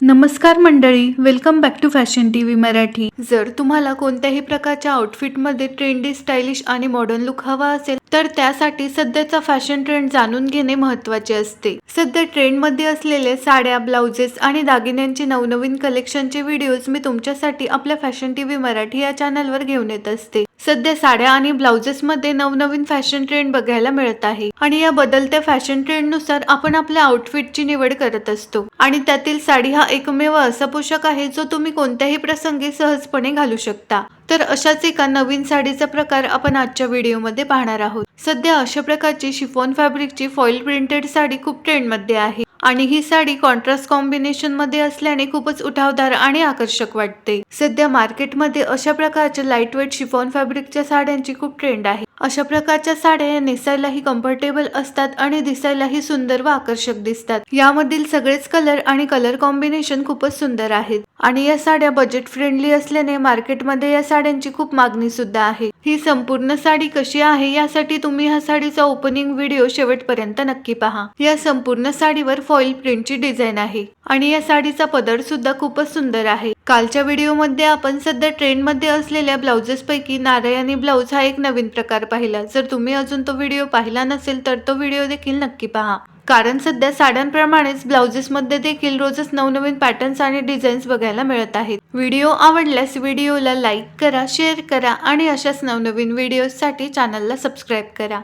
नमस्कार मंडळी welcome back to fashion T V Marathi. जर तुम्हाला कोणत्याही प्रकारच्या आउटफिटमध्ये ट्रेंडी स्टायलिश आणि मॉडर्न लुक हवा असेल तर त्यासाठी सध्याचा फॅशन ट्रेंड जाणून घेणे महत्त्वाचे असते. सध्या ट्रेंडमध्ये असलेले साड्या ब्लाउजेस आणि दागिन्यांचे नवनवीन कलेक्शनचे व्हिडिओज मी तुमच्यासाठी आपल्या फॅशन टी व्ही मराठी या चॅनलवर घेऊन येत असते. सध्या साड्या आणि ब्लाउजेस मध्ये नवनवीन फॅशन ट्रेंड बघायला मिळत आहे आणि या बदलत्या फॅशन ट्रेंडनुसार आपण आपल्या आउटफिटची निवड करत असतो. आणि त्यातील साडी हा एकमेव असा पोशाख आहे जो तुम्ही कोणत्याही प्रसंगी सहजपणे घालू शकता. तर अशाच एका नवीन साडीचा प्रकार आपण आजच्या व्हिडिओमध्ये पाहणार आहोत. सध्या अशा प्रकारची शिफॉन फॅब्रिकची फॉईल प्रिंटेड साडी खूप ट्रेंडमध्ये आहे आणि ही साडी कॉन्ट्रास्ट कॉम्बिनेशनमध्ये असल्याने खूपच उठावदार आणि आकर्षक वाटते. सध्या मार्केटमध्ये अशा प्रकारच्या लाइट वेट शिफॉन फॅब्रिकच्या साड्यांची खूप ट्रेंड आहे. अशा प्रकारच्या साड्या नेसायलाही कम्फर्टेबल असतात आणि दिसायलाही सुंदर व आकर्षक दिसतात. यामधील सगळेच कलर आणि कलर कॉम्बिनेशन खूपच सुंदर आहेत. आणि या साड्या बजेट फ्रेंडली असल्याने मार्केटमध्ये या साड्यांची खूप मागणी सुद्धा आहे. ही संपूर्ण साडी कशी आहे यासाठी तुम्ही ह्या साडीचा ओपनिंग व्हिडिओ शेवटपर्यंत नक्की पहा. या संपूर्ण साडीवर फॉईल प्रिंटची डिझाईन आहे आणि या साडीचा पदर सुद्धा खूपच सुंदर आहे. कालच्या व्हिडिओमध्ये आपण सध्या ट्रेंडमध्ये असलेल्या ब्लाउजेस पैकी नारायणी ब्लाउज हा एक नवीन प्रकार पाहिला. जर तुम्ही अजून तो व्हिडिओ पाहिला नसेल तर तो व्हिडिओ देखील नक्की पहा. कारण सध्या साड्यांप्रमाणेच ब्लाउजेसमध्ये देखील रोजच नवनवीन पॅटर्न्स आणि डिझाईन्स बघायला मिळत आहेत. व्हिडिओ आवडल्यास व्हिडिओला लाईक करा शेअर करा आणि अशाच नवनवीन व्हिडिओजसाठी चॅनलला सबस्क्राईब करा.